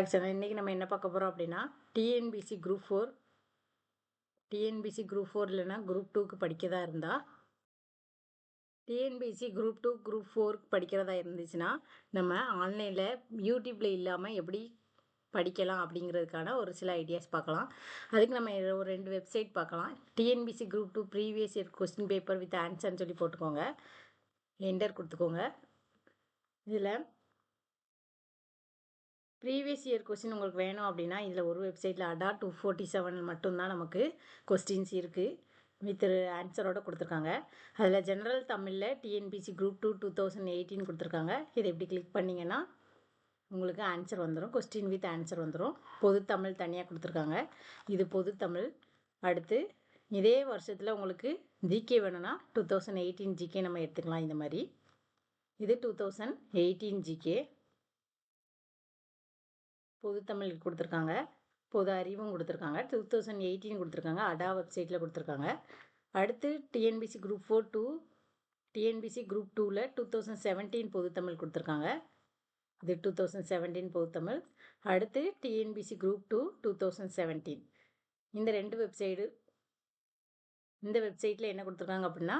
இன்றைக்கி நம்ம என்ன பார்க்க போகிறோம் அப்படின்னா TNPSC group four TNPSC group four இல்லைன்னா குரூப் டூக்கு படிக்கிறதா இருந்தால் டிஎன்பிசி குரூப் டூ குரூப் ஃபோருக்கு படிக்கிறதா இருந்துச்சுன்னா நம்ம ஆன்லைனில் யூடியூப்பில் இல்லாமல் எப்படி படிக்கலாம் அப்படிங்கிறதுக்கான ஒரு சில ஐடியாஸ் பார்க்கலாம். அதுக்கு நம்ம ஒரு ரெண்டு வெப்சைட் பார்க்கலாம். TNPSC group two previous year question paper with ஆன்சர்னு சொல்லி போட்டுக்கோங்க. என்டர் கொடுத்துக்கோங்க. இதில் ப்ரீவியஸ் இயர் கொஸ்டின் உங்களுக்கு வேணும் அப்படின்னா இதில் ஒரு வெப்சைட்டில் அடா டூ ஃபோர்ட்டி செவன் மட்டும்தான் நமக்கு கொஸ்டின்ஸ் இருக்குது வித் ஆன்சரோட கொடுத்துருக்காங்க. அதில் ஜென்ரல் தமிழில் TNPSC group two two thousand eighteen கொடுத்துருக்காங்க. இதை எப்படி கிளிக் பண்ணிங்கன்னா உங்களுக்கு ஆன்சர் வந்துடும் கொஸ்டின் வித் ஆன்சர் வந்துடும் பொது தமிழ் தனியாக கொடுத்துருக்காங்க. இது பொது தமிழ். அடுத்து இதே வருஷத்தில் உங்களுக்கு ஜிகே வேணும்னா டூ தௌசண்ட் எயிட்டீன் ஜிகே நம்ம எடுத்துக்கலாம் இந்த மாதிரி. இது டூ தௌசண்ட் எயிட்டீன் ஜிகே பொது தமிழ் கொடுத்துருக்காங்க. பொது அறிவும் கொடுத்துருக்காங்க. டூ தௌசண்ட் எயிட்டீன் கொடுத்துருக்காங்க. அடா வெப்சைட்டில் கொடுத்துருக்காங்க. அடுத்து TNPSC group four two TNPSC group டூவில் டூ தௌசண்ட் செவன்டீன் பொது தமிழ் கொடுத்துருக்காங்க. இது டூ தௌசண்ட் செவன்டீன் பொது தமிழ். அடுத்து TNPSC group two two thousand seventeen இந்த ரெண்டு வெப்சைடு இந்த வெப்சைட்டில் என்ன கொடுத்துருக்காங்க அப்படின்னா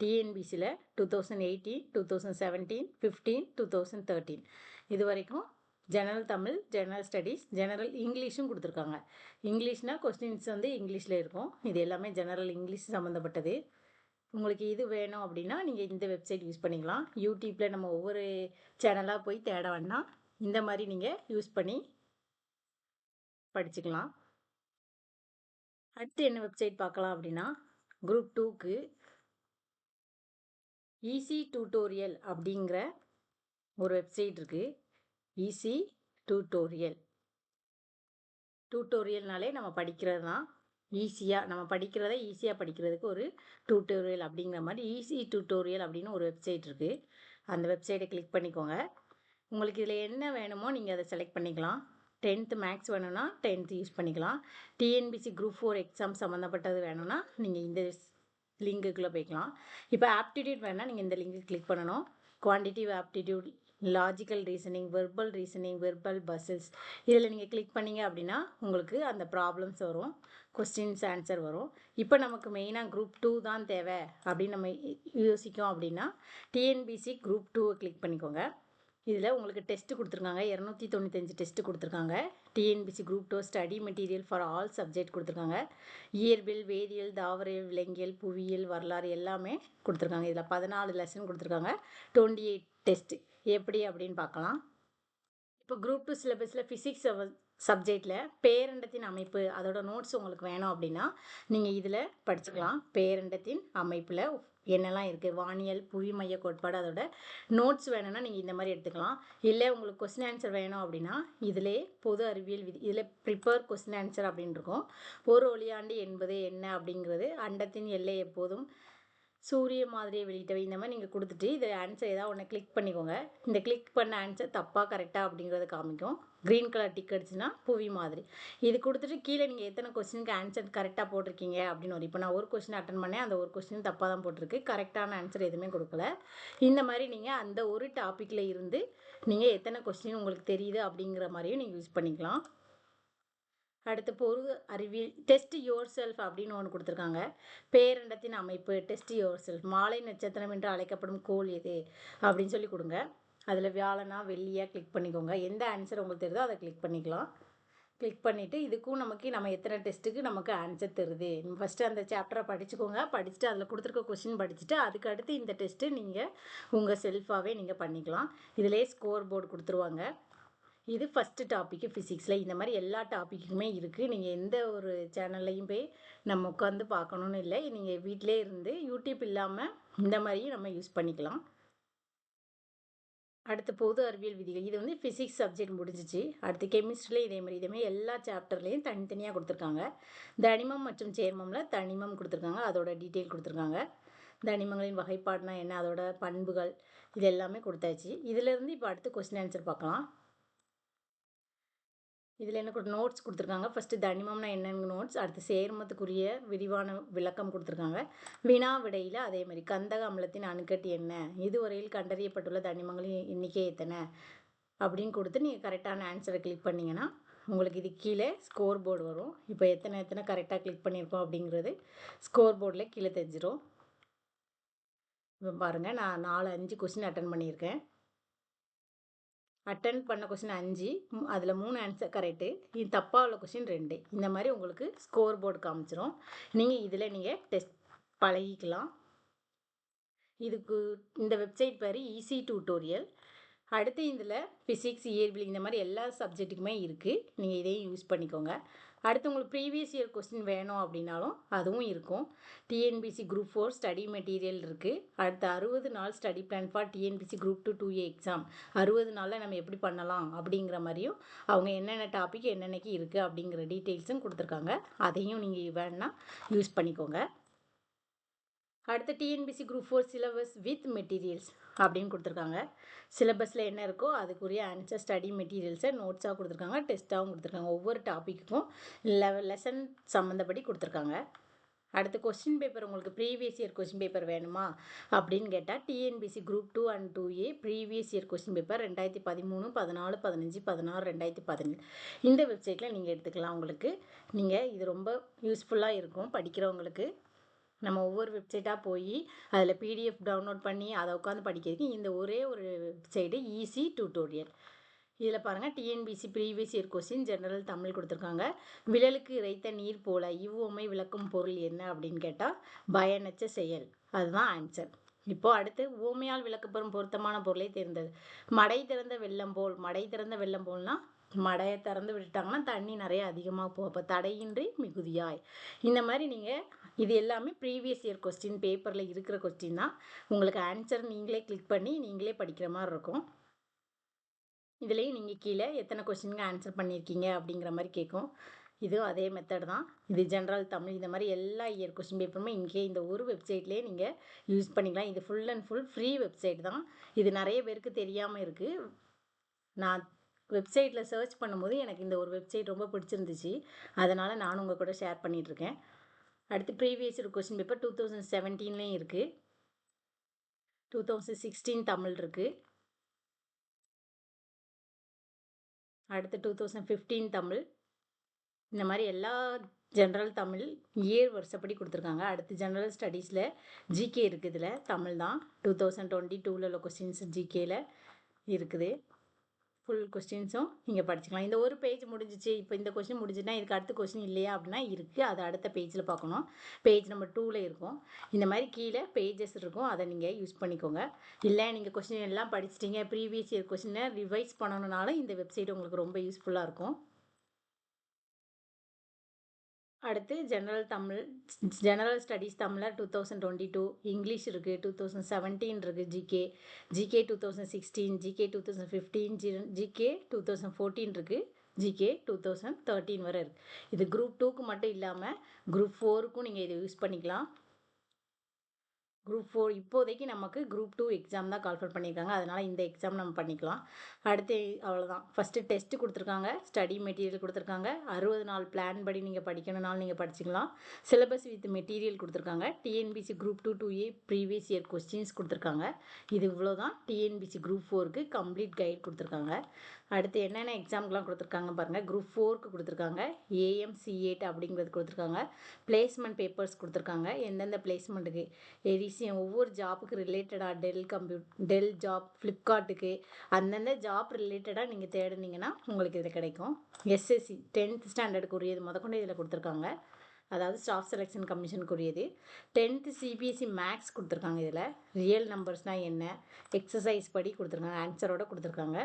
டிஎன்பிசியில் two thousand eighteen two thousand seventeen fifteen two thousand thirteen இது வரைக்கும் general Tamil general studies general இங்கிலீஷும் கொடுத்துருக்காங்க. இங்கிலீஷ்னால் கொஸ்டின்ஸ் வந்து இங்கிலீஷில் இருக்கும். இது எல்லாமே ஜெனரல் இங்கிலீஷ் சம்மந்தப்பட்டது உங்களுக்கு இது வேணும் அப்படின்னா நீங்கள் இந்த வெப்சைட் யூஸ் பண்ணிக்கலாம். யூடியூப்பில் நம்ம ஒவ்வொரு சேனலாக போய் தேட வேண்டாம் இந்த மாதிரி நீங்கள் யூஸ் பண்ணி படிச்சுக்கலாம். அடுத்து என்ன வெப்சைட் பார்க்கலாம் அப்படின்னா குரூப் டூக்கு ஈஸி டியூட்டோரியல் அப்படிங்கிற ஒரு வெப்சைட் இருக்குது ஈஸி டியூட்டோரியல் டியூட்டோரியல்னாலே நம்ம படிக்கிறது தான் ஈஸியாக நம்ம படிக்கிறத ஈஸியாக படிக்கிறதுக்கு ஒரு டியூட்டோரியல் அப்படிங்கிற மாதிரி ஈஸி டியூட்டோரியல் அப்படின்னு ஒரு வெப்சைட் இருக்குது அந்த வெப்சைட்டை கிளிக் பண்ணிக்கோங்க. உங்களுக்கு இதில் என்ன வேணுமோ நீங்கள் அதை செலக்ட் பண்ணிக்கலாம். டென்த்து மேக்ஸ் வேணும்னா டென்த்து யூஸ் பண்ணிக்கலாம். டிஎன்பிசி குரூப் ஃபோர் எக்ஸாம் சம்மந்தப்பட்டது வேணும்னா நீங்கள் இந்த லிங்குக்குள்ளே போய்க்கலாம். இப்போ ஆப்டிடியூட் வேணால் நீங்கள் இந்த லிங்க்கு கிளிக் பண்ணணும். Quantitative aptitude logical reasoning verbal reasoning verbal puzzles இதில் நீங்கள் கிளிக் பண்ணிங்க அப்படின்னா உங்களுக்கு அந்த ப்ராப்ளம்ஸ் வரும் கொஸ்டின்ஸ் ஆன்சர் வரும். இப்போ நமக்கு மெயினாக குரூப் டூ தான் தேவை அப்படின்னு நம்ம யோசிக்கும் அப்படின்னா டிஎன்பிசி குரூப் டூவை கிளிக் பண்ணிக்கோங்க. இதில் உங்களுக்கு டெஸ்ட்டு கொடுத்துருக்காங்க. இரநூத்தி தொண்ணூத்தஞ்சு டெஸ்ட்டு கொடுத்துருக்காங்க. TNPSC group two study material for all subject கொடுத்துருக்காங்க. இயற்பியல் வேதியியல் தாவரவியல் விலங்கியல் புவியியல் வரலாறு எல்லாமே கொடுத்துருக்காங்க. இதில் பதினாலு லெசன் கொடுத்துருக்காங்க. டுவெண்ட்டி எயிட் டெஸ்ட்டு எப்படி அப்படின்னு பார்க்கலாம். இப்போ குரூப் டூ சிலபஸில் ஃபிசிக்ஸ் சப்ஜெக்டில் பேரண்டத்தின் அமைப்பு அதோட நோட்ஸ் உங்களுக்கு வேணும் அப்படின்னா நீங்கள் இதில் படிச்சுக்கலாம். பேரண்டத்தின் அமைப்பில் என்னெல்லாம் இருக்குது வானியல் புவி மைய கோட்பாடு அதோட நோட்ஸ் வேணும்னா நீங்கள் இந்த மாதிரி எடுத்துக்கலாம். இல்லை உங்களுக்கு கொஸ்டின் ஆன்சர் வேணும் அப்படின்னா இதிலே பொது அறிவியல் விதி இதில் ப்ரிப்பேர் கொஸ்டின் ஆன்சர் அப்படின்னு இருக்கும். ஒரு ஒளியாண்டு என்பது என்ன அப்படிங்கிறது அண்டத்தின் எல்லை எப்போதும் சூரிய மாதிரியை வெளியிட்டவை இந்த மாதிரி நீங்கள் கொடுத்துட்டு இது ஆன்சர் ஏதாவது ஒன்று கிளிக் பண்ணிக்கோங்க. இந்த கிளிக் பண்ண ஆன்சர் தப்பாக கரெக்டாக அப்படிங்கிறத காமிக்கும். க்ரீன் கலர் டிக் அடிச்சுன்னா புவி மாதிரி. இது கொடுத்துட்டு கீழே நீங்கள் எத்தனை கொஸ்டினுக்கு ஆன்சர் கரெக்டாக போட்டிருக்கீங்க அப்படின்னு ஒரு இப்போ நான் ஒரு கொஸ்டின் அட்டன் பண்ணேன். அந்த ஒரு கொஸ்டின் தப்பாக தான் போட்டிருக்கு. கரெக்டான ஆன்சர் எதுவுமே கொடுக்கல. இந்த மாதிரி நீங்கள் அந்த ஒரு டாப்பிக்கில் இருந்து நீங்கள் எத்தனை கொஸ்டின் உங்களுக்கு தெரியுது அப்படிங்கிற மாதிரியும் நீங்கள் யூஸ் பண்ணிக்கலாம். அடுத்து பொது அறிவியல் டெஸ்ட் யோர் செல்ஃப் அப்படின்னு ஒன்று கொடுத்துருக்காங்க. பேரண்டத்தின் அமைப்பு டெஸ்ட் யோர் செல்ஃப் மாலை நட்சத்திரம் என்று அழைக்கப்படும் கோல் எது? அப்படின்னு சொல்லி கொடுங்க. அதில் வியாழனா வெள்ளியாக கிளிக் பண்ணிக்கோங்க. எந்த ஆன்சர் உங்களுக்கு தெரியுதோ அதை கிளிக் பண்ணிக்கலாம். கிளிக் பண்ணிவிட்டு இதுக்கும் நமக்கு நம்ம எத்தனை டெஸ்ட்டுக்கு நமக்கு ஆன்சர் தருது? ஃபஸ்ட்டு அந்த சாப்டரை படிச்சுக்கோங்க. படிச்சுட்டு அதில் கொடுத்துருக்க கொஷின் படிச்சுட்டு அதுக்கு அடுத்து இந்த டெஸ்ட்டு நீங்கள் உங்கள் செல்ஃபாகவே நீங்கள் பண்ணிக்கலாம். இதிலே ஸ்கோர் போர்டு கொடுத்துருவாங்க. இது ஃபஸ்ட்டு டாப்பிக்கு ஃபிசிக்ஸில் இந்த மாதிரி எல்லா டாப்பிக்குமே இருக்குது நீங்கள் எந்த ஒரு சேனல்லையும் போய் நம்ம உட்காந்து பார்க்கணுன்னு இல்லை. நீங்கள் வீட்டிலே இருந்து யூடியூப் இல்லாமல் இந்த மாதிரியும் நம்ம யூஸ் பண்ணிக்கலாம். அடுத்து பொது அறிவியல் விதிகள். இது வந்து ஃபிசிக்ஸ் சப்ஜெக்ட் முடிஞ்சிச்சு. அடுத்து கெமிஸ்ட்ரியில் இதே மாதிரி இதேமாதிரி எல்லா சாப்டர்லேயும் தனித்தனியாக கொடுத்துருக்காங்க. தனிமம் மற்றும் சேர்மமில் தனிமம் கொடுத்துருக்காங்க. அதோட டீட்டெயில் கொடுத்துருக்காங்க. தனிமங்களின் வகைப்பாடுனா என்ன? அதோட பண்புகள் இது எல்லாமே கொடுத்தாச்சு. இதிலேருந்து இப்போ அடுத்து கொஸ்டின் ஆன்சர் பார்க்கலாம். இதில் என்ன கொடு நோட்ஸ் கொடுத்துருக்காங்க. ஃபஸ்ட்டு தனிமம்னா என்னென்னு நோட்ஸ் அடுத்து சேர்மத்துக்குரிய விரிவான விளக்கம் கொடுத்துருக்காங்க. வினா விடையில் அதே மாதிரி கந்தக அமிலத்தின் அணுக்கட்டு என்ன? இதுவரையில் கண்டறியப்பட்டுள்ள தனிமங்களின் எண்ணிக்கை எத்தனை? அப்படின்னு கொடுத்து நீங்கள் கரெக்டான ஆன்சரை கிளிக் பண்ணிங்கன்னா உங்களுக்கு இது கீழே ஸ்கோர் போர்டு வரும். இப்போ எத்தனை எத்தனை கரெக்டாக கிளிக் பண்ணியிருக்கோம் அப்படிங்கிறது ஸ்கோர் போர்டில் கீழே தெரிஞ்சிடும் இப்போ பாருங்கள் நான் நாலு அஞ்சு கொஸ்டின் அட்டன் பண்ணியிருக்கேன். அட்டன் பண்ண கொஷின் அஞ்சு. அதில் மூணு ஆன்சர் கரெக்டு இது தப்பாக உள்ள கொஷின் ரெண்டு. இந்த மாதிரி உங்களுக்கு ஸ்கோர் போர்டு காமிச்சிரும். நீங்கள் இதில் நீங்கள் டெஸ்ட் பழகிக்கலாம். இதுக்கு இந்த வெப்சைட் பேர் ஈஸி டியூட்டோரியல் அடுத்து இதில் ஃபிசிக்ஸ் இயற்பியல் இந்த மாதிரி எல்லா சப்ஜெக்ட்டுக்குமே இருக்குது நீங்கள் இதையும் யூஸ் பண்ணிக்கோங்க. அடுத்து உங்களுக்கு ப்ரீவியஸ் இயர் கொஸ்டின் வேணும் அப்படின்னாலும் அதுவும் இருக்கும். TNPSC group four study material இருக்குது அடுத்து அறுபது நாள் study plan for TNPSC group two two A exam அறுபது நாளில் நம்ம எப்படி பண்ணலாம் அப்படிங்கிற மாதிரியும் அவங்க என்னென்ன டாபிக் என்னென்னக்கு இருக்குது அப்படிங்கிற டீட்டெயில்ஸும் கொடுத்துருக்காங்க. அதையும் நீங்கள் வேணா யூஸ் பண்ணிக்கோங்க. அடுத்து TNPSC group four syllabus with materials அப்படின்னு கொடுத்துருக்காங்க. சிலபஸில் என்ன இருக்கோ அதுக்குரிய ஆன்சர் ஸ்டடி மெட்டீரியல்ஸை நோட்ஸாக கொடுத்துருக்காங்க டெஸ்ட்டாகவும் கொடுத்துருக்காங்க. ஒவ்வொரு டாப்பிக்குக்கும் லெவ லெசன் சம்மந்தப்படி கொடுத்துருக்காங்க. அடுத்து கொஸ்டின் பேப்பர் உங்களுக்கு ப்ரீவியஸ் இயர் கொஸ்டின் பேப்பர் வேணுமா அப்படின்னு கேட்டால் TNPSC group two and two A previous year question paper ரெண்டாயிரத்தி பதிமூணு பதினாலு பதினஞ்சு பதினாறு ரெண்டாயிரத்தி பதினேழு. இந்த வெப்சைட்டில் நீங்கள் எடுத்துக்கலாம் உங்களுக்கு. நீங்கள் இது ரொம்ப யூஸ்ஃபுல்லாக இருக்கும் படிக்கிறவங்களுக்கு. நம்ம ஒவ்வொரு வெப்சைட்டாக போய் அதில் பிடிஎஃப் டவுன்லோட் பண்ணி அதை உட்காந்து படிக்கிறதுக்கு இந்த ஒரே ஒரு வெப்சைட்டு ஈஸி டியூட்டோரியல் இதில் பாருங்கள் TNPSC previous year question general Tamil கொடுத்துருக்காங்க. விழலுக்கு இறைத்த நீர் போல இவ்வுமை விளக்கும் பொருள் என்ன அப்படின்னு கேட்டால் பயனச்ச செயல். அதுதான் ஆன்சர் இப்போது அடுத்து ஊமையால் விளக்கப்பெறும் பொருத்தமான பொருளை தேர்ந்தது மடை திறந்த வெள்ளம் போல் மடை திறந்த வெள்ளம் போல்னால் மடையை திறந்து விட்டுட்டாங்கன்னா தண்ணி நிறைய அதிகமாக போகும் அப்போ தடையின்றி மிகுதியாய். இந்த மாதிரி நீங்கள் இது எல்லாமே ப்ரீவியஸ் இயர் கொஸ்டின் பேப்பரில் இருக்கிற கொஸ்டின் தான். உங்களுக்கு ஆன்சர் நீங்களே கிளிக் பண்ணி நீங்களே படிக்கிற மாதிரி இருக்கும். இதுலேயும் நீங்கள் கீழே எத்தனை கொஸ்டினுக்கு ஆன்சர் பண்ணியிருக்கீங்க அப்படிங்கிற மாதிரி கேட்கும். இதுவும் அதே மெத்தட் தான். இது ஜென்ரல் தமிழ் இந்த மாதிரி எல்லா இயர் கொஸ்டின் பேப்பருமே இங்கே இந்த ஒரு வெப்சைட்லேயே நீங்கள் யூஸ் பண்ணிக்கலாம். இது full and full free website தான். இது நிறைய பேருக்கு தெரியாமல் இருக்குது நான் வெப்சைட்டில் சர்ச் பண்ணும்போது எனக்கு இந்த ஒரு வெப்சைட் ரொம்ப பிடிச்சிருந்துச்சு. அதனால் நானும் உங்கள் கூட ஷேர் பண்ணிகிட்ருக்கேன் அடுத்து ப்ரீவியஸ் ஒரு கொஸ்டின் பேப்பர் டூ தௌசண்ட் செவன்டீன்லேயும் இருக்குது டூ தௌசண்ட் சிக்ஸ்டீன் தமிழ் இருக்குது அடுத்து டூ தௌசண்ட் ஃபிஃப்டீன் தமிழ். இந்த மாதிரி எல்லா ஜென்ரல் தமிழ் இயர் வருஷப்படி கொடுத்துருக்காங்க. அடுத்து ஜென்ரல் ஸ்டடீஸில் ஜிகே இருக்குது இதில் தமிழ் தான். டூ தௌசண்ட் டுவெண்ட்டி டூவில் உள்ள கொஸ்டின்ஸ் ஜிகேயில் இருக்குது. ஃபுல் கொஸ்டின்ஸும் நீங்கள் படிச்சுக்கலாம். இந்த ஒரு பேஜ் முடிஞ்சிச்சு இப்போ இந்த கொஸ்டின் முடிஞ்சுன்னா இதுக்கு அடுத்த கொஸ்டின் இல்லையா அப்படின்னா இருக்குது அது அடுத்த பேஜில் பார்க்கணும். பேஜ் நம்பர் டூவில் இருக்கும். இந்த மாதிரி கீழே பேஜஸ் இருக்கும். அதை நீங்கள் யூஸ் பண்ணிக்கோங்க. இல்லை நீங்கள் கொஸ்டின் எல்லாம் படிச்சிட்டிங்க. ப்ரீவியஸ் இயர் கொஸ்டினை ரிவைஸ் பண்ணணுனாலும் இந்த வெப்சைட் உங்களுக்கு ரொம்ப யூஸ்ஃபுல்லாக இருக்கும். அடுத்து ஜெனரல் தமிழ் ஜெனரல் ஸ்டடீஸ் தமிழில் two thousand twenty two English இருக்குது டூ தௌசண்ட் செவன்டீன் இருக்குது GK GK two thousand sixteen GK two thousand fifteen G GK two thousand fourteen இருக்குது ஜிகே டூ தௌசண்ட் தேர்ட்டீன் வரை இருக்குது இது குரூப் டூக்கு மட்டும் இல்லாமல் குரூப் ஃபோருக்கும் நீங்கள் இதை யூஸ் பண்ணிக்கலாம். குரூப் ஃபோர் இப்போதைக்கு நமக்கு குரூப் டூ எக்ஸாம் தான் கால்ஃபர் பண்ணியிருக்காங்க. அதனால் இந்த எக்ஸாம் நம்ம பண்ணிக்கலாம். அடுத்து அவ்வளோதான் ஃபஸ்ட்டு டெஸ்ட்டு கொடுத்துருக்காங்க. ஸ்டடி மெட்டீரியல் கொடுத்துருக்காங்க. அறுபது நாள் பிளான் படி நீங்கள் படிக்கணும்னாலும் நீங்கள் படிச்சிக்கலாம். சிலபஸ் வித் மெட்டீரியல் கொடுத்துருக்காங்க. TNPSC group two two A previous year questions கொடுத்துருக்காங்க. இது இவ்வளோ தான் டிஎன்பிசி குரூப் ஃபோருக்கு கம்ப்ளீட் கைட் கொடுத்துருக்காங்க. அடுத்து என்னென்ன எக்ஸாம்க்கெலாம் கொடுத்துருக்காங்க பாருங்கள் குரூப் ஃபோருக்கு கொடுத்துருக்காங்க. ஏஎம்சிஏட் அப்படிங்கிறது கொடுத்துருக்காங்க. பிளேஸ்மெண்ட் பேப்பர்ஸ் கொடுத்துருக்காங்க. எந்தெந்த பிளேஸ்மெண்ட்டுக்கு எரிசியம் ஒவ்வொரு ஜாப்புக்கு ரிலேட்டடாக டெல் கம்ப்யூட் டெல் ஜாப் ஃப்ளிப்கார்ட்டுக்கு அந்தந்த ஜாப் ரிலேட்டடாக நீங்கள் தேடினீங்கன்னா உங்களுக்கு இது கிடைக்கும். எஸ்எஸ்சி டென்த் ஸ்டாண்டர்டுக்கு உரியது முதற்கொண்டு இதில் கொடுத்துருக்காங்க. அதாவது ஸ்டாஃப் செலெக்ஷன் கமிஷனுக்குரியது டென்த்து சிபிஎஸ்சி மேக்ஸ் கொடுத்துருக்காங்க இதில். ரியல் நம்பர்ஸ்னால் என்ன? எக்ஸசைஸ் படி கொடுத்துருக்காங்க. ஆன்சரோடு கொடுத்துருக்காங்க.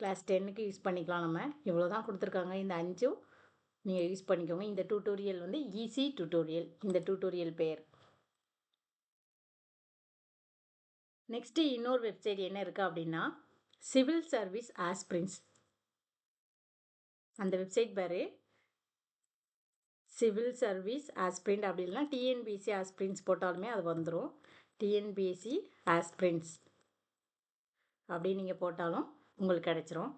கிளாஸ் டென்னுக்கு யூஸ் பண்ணிக்கலாம் நம்ம. இவ்வளோ தான் கொடுத்துருக்காங்க. இந்த அஞ்சும் நீங்கள் யூஸ் பண்ணிக்கோங்க. இந்த டியூட்டோரியல் வந்து ஈஸி டியூட்டோரியல் இந்த டியூட்டோரியல் பேர். நெக்ஸ்ட்டு இன்னொரு வெப்சைட் என்ன இருக்குது அப்படின்னா சிவில் சர்வீஸ் ஆஸ்பிரின்ஸ் அந்த வெப்சைட் பேர். சிவில் சர்வீஸ் ஆஸ்பிரிண்ட் அப்படி இல்லைனா டிஎன்பிஎஸ்சி ஆஸ்பிரின்ஸ் போட்டாலுமே அது வந்துடும் டிஎன்பிஎஸ்சி ஆஸ்பிரின்ஸ் அப்படி நீங்கள் போட்டாலும் உங்களுக்கு கிடச்சிரும்.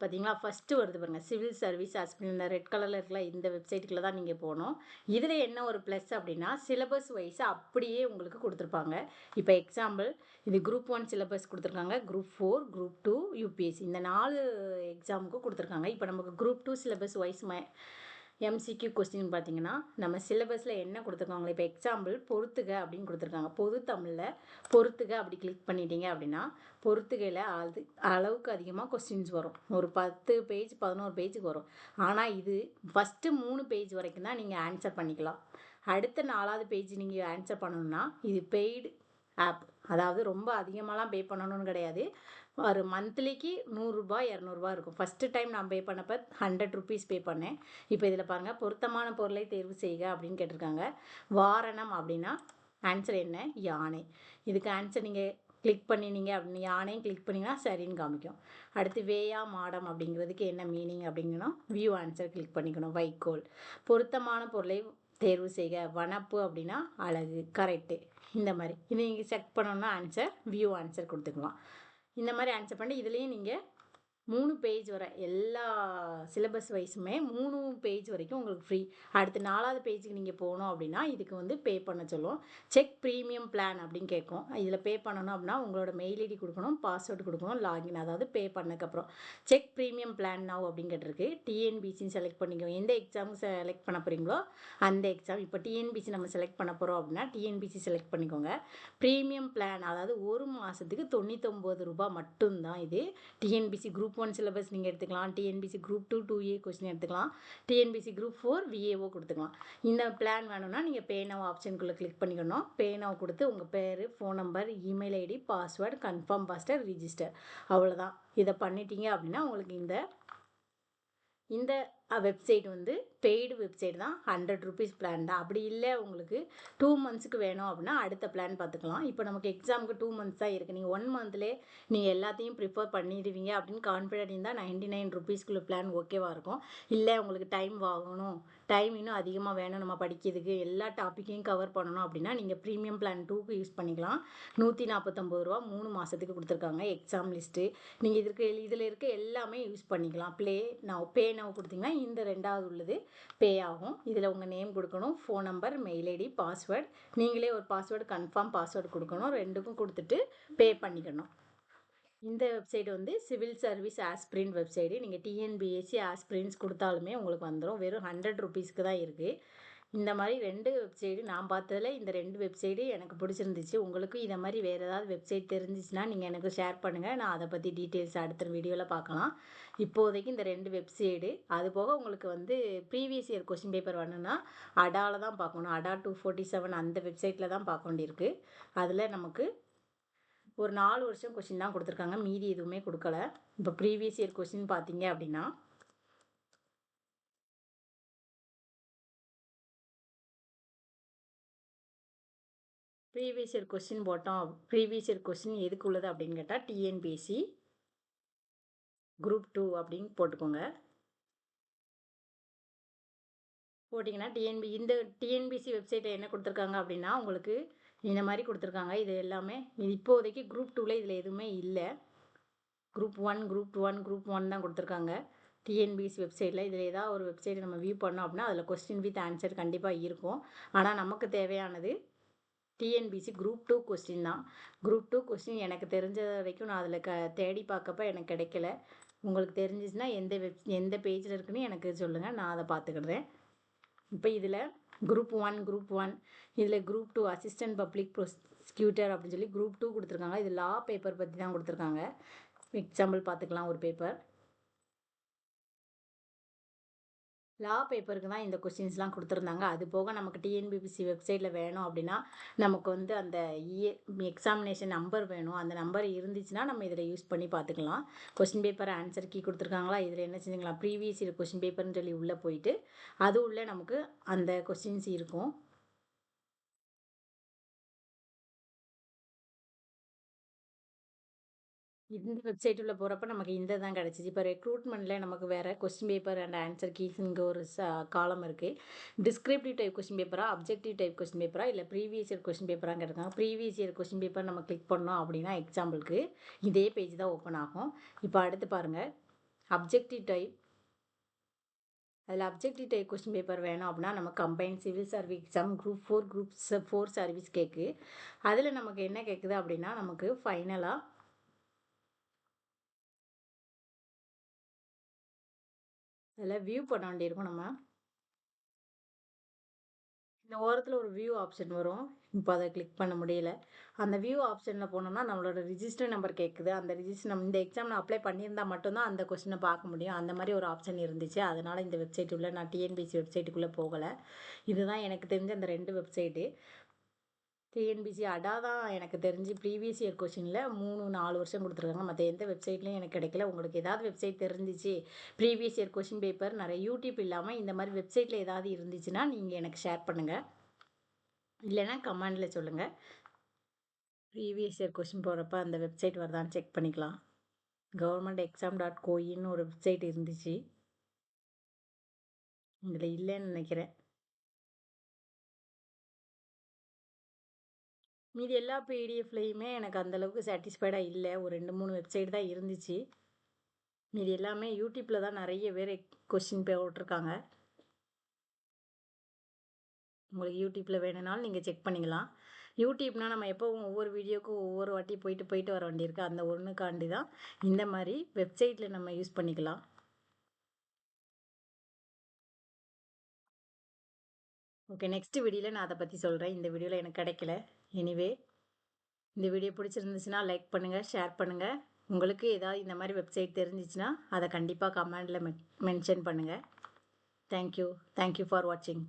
பார்த்தீங்களா ஃபஸ்ட்டு வருது பாருங்கள் சிவில் சர்வீஸ் ஹாஸ்பிட்டல் இந்த ரெட் கலரில் இருக்கல இந்த வெப்சைட்டுக்குள்ள தான் நீங்கள் போகணும். இதில் என்ன ஒரு ப்ளஸ் அப்படின்னா சிலபஸ் வைஸ் அப்படியே உங்களுக்கு கொடுத்துருப்பாங்க. இப்போ எக்ஸாம்பிள் இது குரூப் ஒன் சிலபஸ் கொடுத்துருக்காங்க. Group four group two UPSC இந்த நாலு எக்ஸாமுக்கும் கொடுத்துருக்காங்க. இப்போ நமக்கு குரூப் டூ சிலபஸ் வைஸ் மே எம்சிக்யூ கொஸ்டின் பார்த்தீங்கன்னா நம்ம சிலபஸில் என்ன கொடுத்துருக்காங்க இப்போ எக்ஸாம்பிள் பொறுத்துக அப்படின்னு கொடுத்துருக்காங்க. பொது தமிழில் பொறுத்துக அப்படி கிளிக் பண்ணிட்டீங்க அப்படின்னா பொறுத்துகையில் அது அளவுக்கு அதிகமாக கொஸ்டின்ஸ் வரும். ஒரு பத்து பேஜ் பதினோரு பேஜுக்கு வரும். ஆனால் இது ஃபஸ்ட்டு மூணு பேஜ் வரைக்கும் தான் நீங்கள் ஆன்சர் பண்ணிக்கலாம். அடுத்த நாலாவது பேஜ் நீங்கள் ஆன்சர் பண்ணணும்னா இது பெய்டு ஆப் அதாவது ரொம்ப அதிகமாகலாம் பே பண்ணணும்னு கிடையாது. ஒரு மந்த்லிக்கு நூறுரூபா இரநூறுபா இருக்கும். ஃபஸ்ட்டு டைம் நான் பே பண்ணப்போ ஹண்ட்ரட் ருபீஸ் பே பண்ணேன். இப்போ இதில் பாருங்கள் பொருத்தமான பொருளை தேர்வு செய்க அப்படின்னு கேட்டிருக்காங்க. வாரணம் அப்படின்னா ஆன்சர் என்ன? யானை. இதுக்கு ஆன்சர் நீங்கள் கிளிக் பண்ணினீங்க அப்படின்னு யானையும் கிளிக் பண்ணிங்கன்னா சரின்னு காமிக்கும். அடுத்து வேயா மாடம் அப்படிங்கிறதுக்கு என்ன மீனிங் அப்படிங்கன்னா வியூ ஆன்சர் கிளிக் பண்ணிக்கணும். வைக்கோல். பொருத்தமான பொருளை தேர்வு செய்க. வனப்பு அப்படின்னா அழகு கரெக்டு இந்த மாதிரி. இது நீங்கள் செக் பண்ணணுன்னா ஆன்சர் வியூ ஆன்சர் கொடுத்துக்கலாம். இந்த மாதிரி ஆன்சர் பண்ணி இதுலேயும் நீங்கள் மூணு பேஜ் வர எல்லா சிலபஸ் வைஸுமே மூணு பேஜ் வரைக்கும் உங்களுக்கு ஃப்ரீ அடுத்து நாலாவது பேஜுக்கு நீங்கள் போகணும் அப்படின்னா இதுக்கு வந்து பே பண்ண சொல்லுவோம். செக் ப்ரீமியம் பிளான் அப்படின்னு கேட்கும். இதில் பே பண்ணணும் அப்படின்னா உங்களோட மெயில் ஐடி கொடுக்கணும் பாஸ்வேர்டு கொடுக்கணும் லாகின் அதாவது பே பண்ணக்கப்புறம் செக் ப்ரீமியம் பிளான் நவ் அப்படின்னு கேட்டிருக்கு டிஎன்பிசின்னு செலக்ட் பண்ணிக்கோ. எந்த எக்ஸாம் செலக்ட் பண்ண போகிறீங்களோ அந்த எக்ஸாம் இப்போ டிஎன்பிசி நம்ம செலக்ட் பண்ண போகிறோம் அப்படின்னா டிஎன்பிசி செலக்ட் பண்ணிக்கோங்க. ப்ரீமியம் பிளான் அதாவது ஒரு மாதத்துக்கு தொண்ணூத்தொம்பது ரூபாய் மட்டும்தான் இது டிஎன்பிசி குரூப் ஒன் சிலபஸ் நீங்கள் எடுத்துக்கலாம். TNPSC group two two A question எடுத்துக்கலாம். டிஎன்பிசி குரூப் ஃபோர் விஏஓ கொடுத்துக்கலாம். இந்த பிளான் வேணும்னா நீங்கள் பேனவ் ஆப்ஷனுக்குள்ளே கிளிக் பண்ணிக்கணும். பேனவ் கொடுத்து உங்கள் பேர் phone number email ID password confirm password register அவ்வளோதான் இதை பண்ணிட்டீங்க அப்படின்னா உங்களுக்கு இந்த இந்த வெப்சைட் வந்து பெய்டு வெப்சைட் தான். ஹண்ட்ரட் ருபீஸ் பிளான் தான். அப்படி இல்லை உங்களுக்கு டூ மந்த்ஸுக்கு வேணும் அப்படின்னா அடுத்த பிளான் பார்த்துக்கலாம். இப்போ நமக்கு எக்ஸாமுக்கு டூ மந்த்ஸ் தான் இருக்குது நீங்கள் ஒன் மந்த்லேயே நீங்கள் எல்லாத்தையும் ப்ரிஃபர் பண்ணிடுவீங்க அப்படின்னு கான்ஃபிடென்ட் இருந்தால் நைன்டி நைன் ருபீஸ்க்குள்ள பிளான் ஓகேவாக இருக்கும். இல்லை உங்களுக்கு டைம் வாங்கணும். டைம் இன்னும் அதிகமாக வேணும் நம்ம படிக்கிறதுக்கு. எல்லா டாப்பிக்கையும் கவர் பண்ணணும் அப்படின்னா நீங்கள் ப்ரீமியம் பிளான் டூக்கு யூஸ் பண்ணிக்கலாம். நூற்றி நாற்பத்தொம்பது ரூபா மூணு மாதத்துக்கு கொடுத்துருக்காங்க எக்ஸாம் லிஸ்ட்டு. நீங்கள் இதற்கு இதில் இருக்க எல்லாமே யூஸ் பண்ணிக்கலாம். ப்ளே நவ் பே நவ் கொடுத்தீங்கன்னா இந்த ரெண்டாவது உள்ளது. பே ஆகும். இதில் உங்கள் நேம் கொடுக்கணும். Phone number mail ID password. நீங்களே ஒரு பாஸ்வேர்டு கன்ஃபார்ம் பாஸ்வேர்டு கொடுக்கணும். ரெண்டுக்கும் கொடுத்துட்டு பே பண்ணிக்கணும். இந்த வெப்சைட் வந்து சிவில் சர்வீஸ் ஆஸ்பிரின் வெப்சைடு. நீங்கள் டிஎன்பிஎஸ்சி ஆஸ்பிரின்ஸ் கொடுத்தாலுமே உங்களுக்கு வந்துடும் வெறும் ஹண்ட்ரட் ருபீஸ்க்கு தான் இருக்குது இந்த மாதிரி ரெண்டு வெப்சைடு நான் பார்த்ததில் இந்த ரெண்டு வெப்சைடு எனக்கு பிடிச்சிருந்துச்சு. உங்களுக்கும் இதை மாதிரி வேறு ஏதாவது வெப்சைட் தெரிஞ்சிச்சுன்னா நீங்கள் எனக்கு ஷேர் பண்ணுங்கள் நான் அதை பற்றி டீட்டெயில்ஸ் அடுத்த வீடியோவில் பார்க்கலாம். இப்போதைக்கு இந்த ரெண்டு வெப்சைடு. அது போக உங்களுக்கு வந்து ப்ரீவியஸ் இயர் கொஸ்டின் பேப்பர் வேணும்னா அடாவில் தான் பார்க்கணும். அடா டூ ஃபோர்ட்டி செவன் அந்த வெப்சைட்டில் தான் பார்க்க வேண்டியிருக்கு. அதில் நமக்கு ஒரு நாலு வருஷம் கொஷின் தான் கொடுத்துருக்காங்க. மீதி எதுவுமே கொடுக்கல. இப்போ ப்ரீவியஸ் இயர் கொஷின் பார்த்தீங்க அப்படின்னா ப்ரீவியஸ் இயர் கொஸ்டின் போட்டோம். ப்ரீவியஸ் இயர் கொஸ்டின் எதுக்கு உள்ளது அப்படின்னு கேட்டால் டிஎன்பிஎஸ்சி குரூப் டூ அப்படின்னு போட்டுக்கோங்க. போட்டிங்கன்னா டிஎன்பி இந்த டிஎன்பிசி வெப்சைட்டில் என்ன கொடுத்துருக்காங்க அப்படின்னா உங்களுக்கு இந்த மாதிரி கொடுத்துருக்காங்க. இது எல்லாமே இது இப்போதைக்கு குரூப் டூவில் இதில் எதுவுமே இல்லை. Group one group one group one தான் கொடுத்துருக்காங்க. டிஎன்பிஎஸ்சி வெப்சைட்டில் இதில் ஏதாவது ஒரு வெப்சைட் நம்ம வியூ பண்ணோம் அப்படின்னா அதில் கொஸ்டின் வித் ஆன்சர் கண்டிப்பாக இருக்கும். ஆனால் நமக்கு தேவையானது டிஎன்பிசி குரூப் டூ கொஸ்டின் தான். குரூப் டூ கொஸ்டின் எனக்கு தெரிஞ்ச வரைக்கும் நான் அதில் க தேடி பார்க்கப்ப எனக்கு கிடைக்கல. உங்களுக்கு தெரிஞ்சிச்சுன்னா எந்த வெப் எந்த பேஜில் இருக்குன்னு எனக்கு சொல்லுங்கள் நான் அதை பார்த்துக்கிடுறேன் இப்போ இதில் குரூப் ஒன் குரூப் ஒன் இதில் group two assistant public prosecutor அப்படின்னு சொல்லி குரூப் டூ கொடுத்துருக்காங்க. இது லா பேப்பர் பற்றி தான் கொடுத்துருக்காங்க. எக்ஸாம்பிள் பார்த்துக்கலாம் ஒரு பேப்பர் லா பேப்பருக்கு தான் இந்த கொஸ்டின்ஸ்லாம் கொடுத்துருந்தாங்க. அது போக நமக்கு டிஎன்பிபிசி வெப்சைட்டில் வேணும் அப்படின்னா நமக்கு வந்து அந்த இஏ எக்ஸாமினேஷன் நம்பர் வேணும். அந்த நம்பர் இருந்துச்சுன்னா நம்ம இதில் யூஸ் பண்ணி பார்த்துக்கலாம். கொஸ்டின் பேப்பர் ஆன்சர் கீ கொடுத்துருக்காங்களா? இதில் என்ன செஞ்சுக்கலாம்? ப்ரீவியஸ் இயர் கொஸ்டின் பேப்பர்னு சொல்லி உள்ளே போயிட்டு அது உள்ளே நமக்கு அந்த கொஸ்டின்ஸ் இருக்கும். இந்த வெப்சைட் உள்ள போகிறப்ப நமக்கு இந்த தான் கிடச்சிச்சு. இப்போ ரெக்ரூட்மெண்ட்டில் நமக்கு வேறு கொஸ்டின் பேப்பர் அண்ட் ஆன்சர் கீஸுங்க ஒரு ச காலம் இருக்குது டிஸ்கிரிப்டிவ் டைப் கொஸ்டின் பேப்பரா அப்ஜெக்டிவ் டைப் கொஸ்டின் பேப்பரா இல்லை ப்ரீவியஸ் இயர் கொஸ்டின் பேப்பராக கேட்டிருக்காங்க ப்ரீவியஸ் இயர் கொஸ்டின் பேப்பர் நம்ம கிளிக் பண்ணோம் அப்படின்னா எக்ஸாம்பிளுக்கு இதே பேஜ் தான் ஓப்பன் ஆகும். இப்போ அடுத்து பாருங்கள் அப்ஜெக்டிவ் டைப் அதில் அப்ஜெக்டிவ் டைப் கொஸ்டின் பேப்பர் வேணும் அப்படின்னா நம்ம combine civil service exam group four group four service கேட்கு அதில் நமக்கு என்ன கேட்குது அப்படின்னா நமக்கு ஃபைனலாக அதில் வியூ பண்ண வேண்டியிருக்கும் நம்ம. இந்த ஓரத்தில் ஒரு வியூ ஆப்ஷன் வரும். இப்போ அதை கிளிக் பண்ண முடியல. அந்த வியூ ஆப்ஷனில் போனோம்னா நம்மளோட ரிஜிஸ்டர் நம்பர் கேட்குது. அந்த ரிஜிஸ்டர் நம் இந்த எக்ஸாம் நான் அப்ளை பண்ணியிருந்தால் மட்டும்தான் அந்த கொஸ்டினை பார்க்க முடியும். அந்த மாதிரி ஒரு ஆப்ஷன் இருந்துச்சு. அதனால் இந்த வெப்சைட் உள்ள நான் டிஎன்பிசி வெப்சைட்டுக்குள்ளே போகலை. இதுதான் எனக்கு தெரிஞ்ச அந்த ரெண்டு வெப்சைட்டு டிஎன்பிசி அடா தான் எனக்கு தெரிஞ்சு ப்ரீவியஸ் இயர் கொஷினில் மூணு நாலு வருஷம் கொடுத்துருக்காங்க. மற்ற எந்த வெப்சைட்லையும் எனக்கு கிடைக்கல. உங்களுக்கு ஏதாவது வெப்சைட் தெரிஞ்சிச்சு ப்ரீவியஸ் இயர் கொஷின் பேப்பர் நிறைய யூடியூப் இல்லாமல் இந்த மாதிரி வெப்சைட்டில் ஏதாவது இருந்துச்சுன்னா நீங்கள் எனக்கு ஷேர் பண்ணுங்கள் இல்லைன்னா கமெண்டில் சொல்லுங்கள் ப்ரீவியஸ் இயர் கொஷின் போகிறப்ப அந்த வெப்சைட் வருதான்னு செக் பண்ணிக்கலாம். கவர்மெண்ட் எக்ஸாம் டாட் கோயின்னு ஒரு வெப்சைட் இருந்துச்சு. இதில் இல்லைன்னு நினைக்கிறேன். மீதி எல்லா பிடிஎஃப்லேயுமே எனக்கு அந்தளவுக்கு சாட்டிஸ்ஃபைடாக இல்லை. ஒரு ரெண்டு மூணு வெப்சைட் தான் இருந்துச்சு. மீதி எல்லாமே யூடியூப்பில் தான் நிறைய பேர் கொஸ்டின் போட்டிருக்காங்க. உங்களுக்கு யூடியூப்பில் வேணும்னாலும் நீங்கள் செக் பண்ணிக்கலாம். யூடியூப்னால் நம்ம எப்போவும் ஒவ்வொரு வீடியோக்கும் ஒவ்வொரு வாட்டி போயிட்டு போயிட்டு வர வேண்டியிருக்கு அந்த ஒன்றுக்காண்டி தான் இந்த மாதிரி வெப்சைட்டில் நம்ம யூஸ் பண்ணிக்கலாம். ஓகே நெக்ஸ்ட் வீடியோவில் நான் அதை பற்றி சொல்கிறேன் இந்த வீடியோவில் எனக்கு கிடைக்கல. எனிவே இந்த வீடியோ பிடிச்சிருந்துச்சுன்னா லைக் பண்ணுங்கள் ஷேர் பண்ணுங்கள் உங்களுக்கு ஏதாவது இந்த மாதிரி வெப்சைட் தெரிஞ்சிச்சுன்னா அதை கண்டிப்பாக கமெண்டில் மென்ஷன் பண்ணுங்கள் தேங்க்யூ தேங்க்யூ ஃபார் வாட்சிங்